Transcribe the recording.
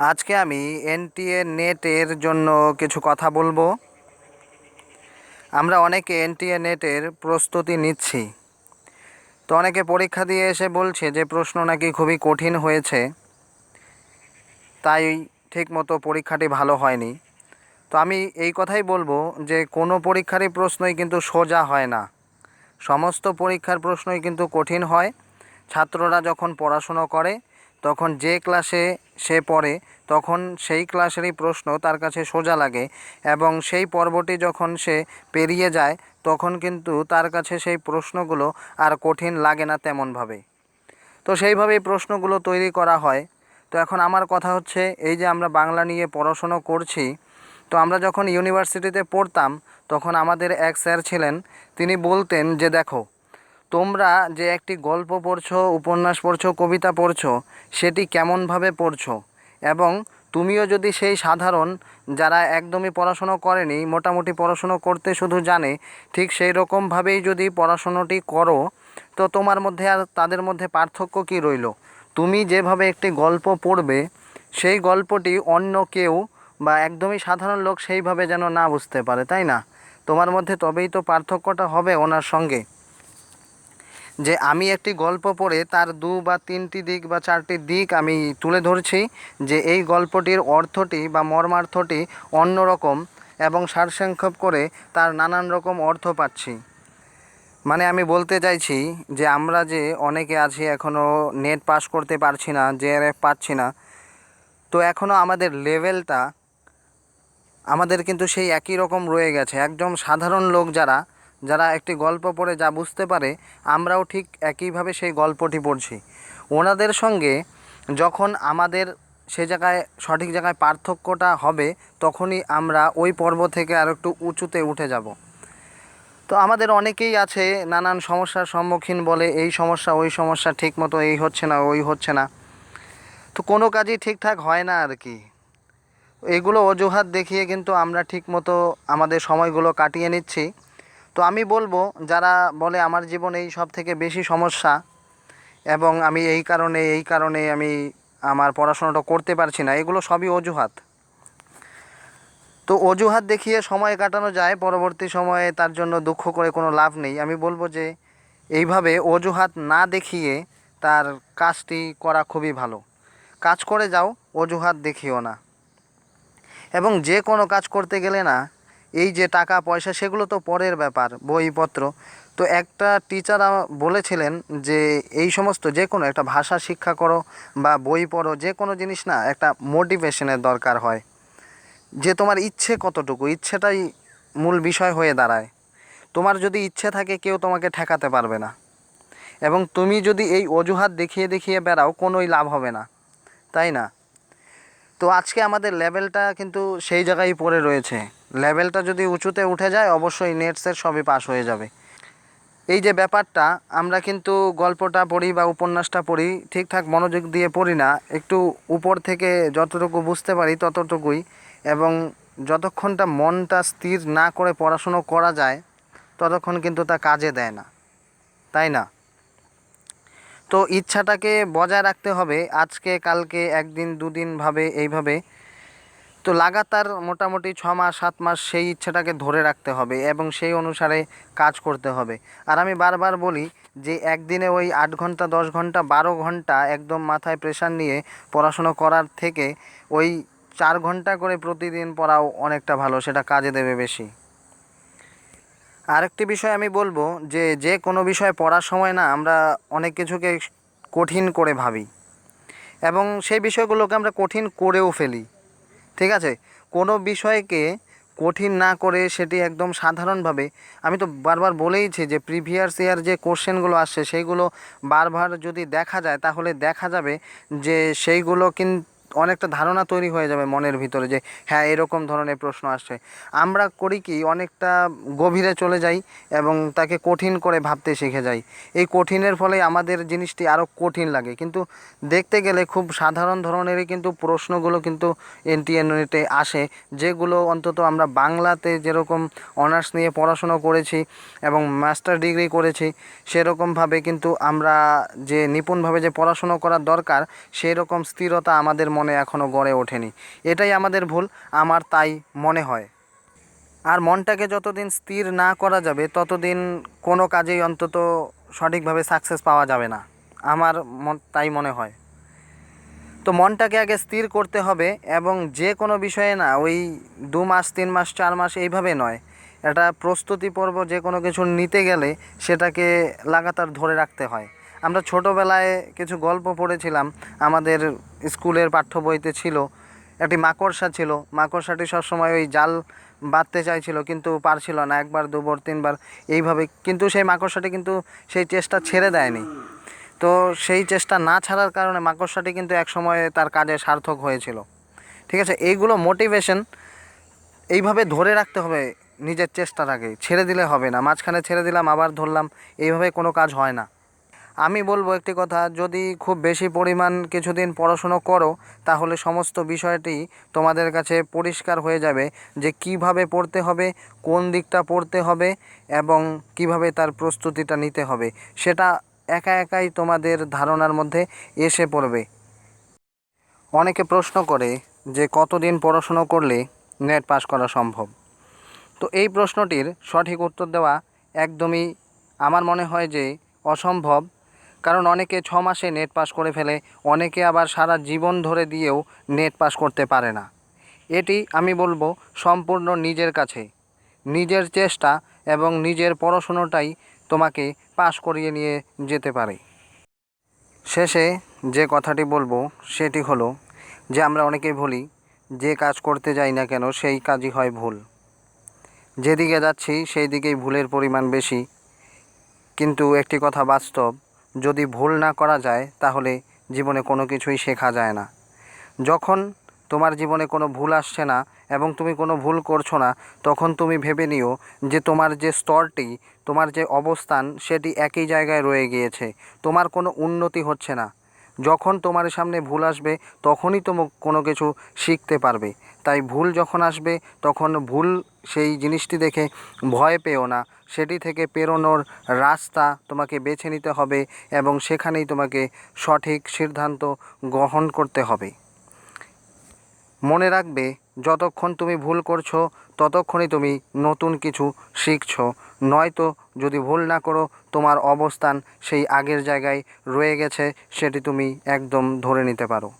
আজকে আমি এনটিএ নেটের জন্য কিছু কথা বলব। আমরা অনেকে এনটিএ নেটের প্রস্তুতি নিচ্ছি। তো অনেকে পরীক্ষা দিয়ে এসে বলছে যে প্রশ্ন নাকি খুবই কঠিন হয়েছে। তাই ঠিকমতো পরীক্ষাটি ভালো হয়নি। তো আমি এই কথাই বলব যে কোনো পরীক্ষারই প্রশ্নই কিন্তু সোজা হয় না। সমস্ত পরীক্ষার প্রশ্নই কিন্তু কঠিন হয়। ছাত্ররা যখন পড়াশুনো করে তখন যে ক্লাসে সে পড়ে, তখন সেই ক্লাসেরই প্রশ্ন তার কাছে সোজা লাগে এবং সেই পর্বটি যখন সে পেরিয়ে যায়, তখন কিন্তু তার কাছে সেই প্রশ্নগুলো আর কঠিন লাগে না তেমনভাবে। তো সেইভাবেই প্রশ্নগুলো তৈরি করা হয়। তো এখন আমার কথা হচ্ছে, এই যে আমরা বাংলা নিয়ে পড়াশুনো করছি, তো আমরা যখন ইউনিভার্সিটিতে পড়তাম, তখন আমাদের এক স্যার ছিলেন, তিনি বলতেন যে দেখো তোমরা যে একটি গল্প পড়ছো, উপন্যাস পড়ছো, কবিতা পড়ছো, সেটি কেমনভাবে পড়ছো? এবং তুমিও যদি সেই সাধারণ, যারা একদমই পড়াশুনো করেনি, মোটামুটি পড়াশুনো করতে শুধু জানে, ঠিক সেই রকমভাবেই যদি পড়াশুনোটি করো, তো তোমার মধ্যে আর তাদের মধ্যে পার্থক্য কী রইল? তুমি যেভাবে একটি গল্প পড়বে, সেই গল্পটি অন্য কেউ বা একদমই সাধারণ লোক সেইভাবে যেন না বুঝতে পারে, তাই না? তোমার মধ্যে তবেই তো পার্থক্যটা হবে ওনার সঙ্গে। যে আমি একটি গল্প পড়ে তার দু বা তিনটি দিক বা চারটি দিক আমি তুলে ধরছি যে এই গল্পটির অর্থটি বা মর্মার্থটি অন্যরকম এবং সারসংক্ষেপ করে তার নানান রকম অর্থ পাচ্ছি। মানে আমি বলতে চাইছি যে আমরা যে অনেকে আছি এখনও নেট পাস করতে পারছি না, জেআরএফ পাচ্ছি না, তো এখনও আমাদের লেভেলটা আমাদের কিন্তু সেই একই রকম রয়ে গেছে। একদম সাধারণ লোক যারা যারা একটি গল্প পড়ে যা বুঝতে পারে, আমরাও ঠিক একইভাবে সেই গল্পটি পড়ছি। ওনাদের সঙ্গে যখন আমাদের সে জায়গায়, সঠিক জায়গায় পার্থক্যটা হবে, তখনই আমরা ওই পর্ব থেকে আর একটু উঁচুতে উঠে যাব। তো আমাদের অনেকেই আছে, নানান সমস্যার সম্মুখীন বলে, এই সমস্যা, ওই সমস্যা ঠিক মতো এই হচ্ছে না, ওই হচ্ছে না। তো কোনো কাজই ঠিকঠাক হয় না আর কি। এগুলো অজুহাত দেখিয়ে কিন্তু আমরা ঠিকমতো আমাদের সময়গুলো কাটিয়ে নিচ্ছি। তো আমি বলব, যারা বলে আমার জীবনে এই সব থেকে বেশি সমস্যা এবং আমি এই কারণে এই কারণে আমি আমার পড়াশোনাটা করতে পারছি না, এগুলো সবই অজুহাত। তো অজুহাত দেখিয়ে সময় কাটানো যায়, পরবর্তী সময়ে তার জন্য দুঃখ করে কোনো লাভ নেই। আমি বলব যে, এইভাবে অজুহাত না দেখিয়ে তার কাজটি করা খুবই ভালো। কাজ করে যাও, অজুহাত দেখিও না। এবং যে কোনো কাজ করতে গেলে না এই যে টাকা, পয়সা, সেগুলো তো পরের ব্যাপার, বইপত্র। তো একটা টিচার বলেছিলেন যে, এই সমস্ত যে কোনো একটা ভাষা শিক্ষা করো বা বই পড়ো, যে কোনো জিনিস না একটা মোটিভেশনের দরকার হয়। যে তোমার ইচ্ছে কতটুকু, ইচ্ছেটাই মূল বিষয় হয়ে দাঁড়ায়। তোমার যদি ইচ্ছে থাকে, কেউ তোমাকে ঠেকাতে পারবে না। এবং তুমি যদি এই অজুহাত দেখিয়ে দেখিয়ে বেড়াও, কোনোই লাভ হবে না। তাই না? তো আজকে আমাদের লেভেলটা কিন্তু সেই জায়গায় পড়ে রয়েছে। লেভেলটা যদি উঁচুতে উঠে যায়, অবশ্যই নেটসের সবই পাস হয়ে যাবে। এই যে ব্যাপারটা, আমরা কিন্তু গল্পটা পড়ি বা উপন্যাসটা পড়ি, ঠিকঠাক মনোযোগ দিয়ে পড়ি না। একটু উপর থেকে যতটুকু বুঝতে পারি ততটুকুই। এবং যতক্ষণটা মনটা স্থির না করে পড়াশুনো করা যায়, ততক্ষণ কিন্তু তা কাজে দেয় না। তাই না? তো ইচ্ছাটাকে বজায় রাখতে হবে। আজকে, কালকে, একদিন, দুদিন ভাবে, এইভাবে। তো লাগাতার মোটামুটি ছ মাস, সাত মাস সেই ইচ্ছাটাকে ধরে রাখতে হবে এবং সেই অনুসারে কাজ করতে হবে। আর আমি বারবার বলি যে, একদিনে ওই আট ঘণ্টা, দশ ঘণ্টা, বারো ঘণ্টা একদম মাথায় প্রেশার নিয়ে পড়াশুনো করার থেকে ওই চার ঘণ্টা করে প্রতিদিন পড়াও অনেকটা ভালো, সেটা কাজে দেবে বেশি। আরেকটি বিষয় আমি বলব যে যে কোনো বিষয় পড়ার সময় না আমরা অনেক কিছুকে কঠিন করে ভাবি এবং সেই বিষয়গুলোকে আমরা কঠিন করেও ফেলি। ঠিক আছে? কোনো বিষয়কে কঠিন না করে সেটি একদম সাধারণভাবে আমি তো বারবার বলেইছি যে প্রিভিয়াস ইয়ার যে কোশ্চেনগুলো আসছে, সেইগুলো বারবার যদি দেখা যায়, তাহলে দেখা যাবে যে, সেইগুলো কিন্তু অনেকটা ধারণা তৈরি হয়ে যাবে মনের ভিতরে যে হ্যাঁ এরকম ধরনের প্রশ্ন আসছে। আমরা করি কি, অনেকটা গভীরে চলে যাই এবং তাকে কঠিন করে ভাবতে শিখে যাই। এই কঠিনের ফলে আমাদের জিনিসটি আরও কঠিন লাগে। কিন্তু দেখতে গেলে খুব সাধারণ ধরনেরই কিন্তু প্রশ্নগুলো কিন্তু এনটিএনএতে আসে, যেগুলো অন্তত আমরা বাংলাতে যেরকম অনার্স নিয়ে পড়াশুনো করেছি এবং মাস্টার ডিগ্রি করেছি, সেরকমভাবে কিন্তু আমরা যে নিপুণভাবে যে পড়াশুনো করার দরকার সেই রকম স্থিরতা আমাদের মনে এখনও গড়ে ওঠেনি। এটাই আমাদের ভুল, আমার তাই মনে হয়। আর মনটাকে যতদিন স্থির না করা যাবে, ততদিন কোনো কাজেই অন্তত সঠিকভাবে সাকসেস পাওয়া যাবে না। আমার তাই মনে হয়। তো মনটাকে আগে স্থির করতে হবে এবং যে কোনো বিষয়ে না, ওই দু মাস, তিন মাস, চার মাস এইভাবে নয়। এটা প্রস্তুতি পর্ব যে কোনো কিছু নিতে গেলে সেটাকে লাগাতার ধরে রাখতে হয়। আমরা ছোটোবেলায় কিছু গল্প পড়েছিলাম। আমাদের স্কুলের পাঠ্য বইতে ছিল, একটি মাকড়সা ছিল। মাকড়সাটি সবসময় ওই জাল বাঁধতে চাইছিল, কিন্তু পারছিল না। একবার, দুবার, তিনবার এইভাবে, কিন্তু সেই মাকড়সাটি কিন্তু সেই চেষ্টা ছেড়ে দেয়নি। তো সেই চেষ্টা না ছাড়ার কারণে মাকড়সাটি কিন্তু একসময় তার কাজে সার্থক হয়েছিল। ঠিক আছে, এইগুলো মোটিভেশন এইভাবে ধরে রাখতে হবে নিজের চেষ্টাটাকে। ছেড়ে দিলে হবে না। মাঝখানে ছেড়ে দিলাম, আবার ধরলাম, এইভাবে কোনো কাজ হয় না। আমি বলব একটি কথা, যদি খুব বেশি পরিমাণ কিছুদিন পড়াশুনো করো, তাহলে সমস্ত বিষয়টি তোমাদের কাছে পরিষ্কার হয়ে যাবে যে কীভাবে পড়তে হবে, কোন দিকটা পড়তে হবে এবং কীভাবে তার প্রস্তুতিটা নিতে হবে। সেটা একা একাই তোমাদের ধারণার মধ্যে এসে পড়বে। অনেকে প্রশ্ন করে যে কতদিন পড়াশুনো করলে নেট পাস করা সম্ভব? তো এই প্রশ্নটির সঠিক উত্তর দেওয়া একদমই আমার মনে হয় যে অসম্ভব। কারণ অনেকে ছ মাসে নেট পাস করে ফেলে, অনেকে আবার সারা জীবন ধরে দিয়েও নেট পাস করতে পারে না। এটি আমি বলব সম্পূর্ণ নিজের কাছে। নিজের চেষ্টা এবং নিজের পড়াশুনোটাই তোমাকে পাস করিয়ে নিয়ে যেতে পারে। শেষে যে কথাটি বলব সেটি হলো যে আমরা অনেকেই বলি যে কাজ করতে যাই না কেন সেই কাজই হয় ভুল। যেদিকে যাচ্ছি সেই দিকেই ভুলের পরিমাণ বেশি। কিন্তু একটি কথা বাস্তব যদি ভুল না করা যায়, তাহলে জীবনে কোনো কিছুই শেখা যায় না। যখন তোমার জীবনে কোনো ভুল আসছে না এবং তুমি কোনো ভুল করছ না, তখন তুমি ভেবে নিও যে তোমার যে স্তরটি, তোমার যে অবস্থান, সেটি একই জায়গায় রয়ে গিয়েছে। তোমার কোনো উন্নতি হচ্ছে না। যখন তোমার সামনে ভুল আসবে, তখনই তুমি কোনো কিছু শিখতে পারবে। তাই ভুল যখন আসবে, তখন ভুল সেই জিনিসটি দেখে ভয় পেও না। সেটি থেকে পেরোনোর রাস্তা তোমাকে বেছে নিতে হবে এবং সেখানেই তোমাকে সঠিক সিদ্ধান্ত গ্রহণ করতে হবে। মনে রাখবে, যতক্ষণ তুমি ভুল করছ, ততক্ষণই তুমি নতুন কিছু শিখছো। নয়তো যদি ভুল না করো, তোমার অবস্থান সেই আগের জায়গায় রয়ে গেছে, সেটি তুমি একদম ধরে নিতে পারো।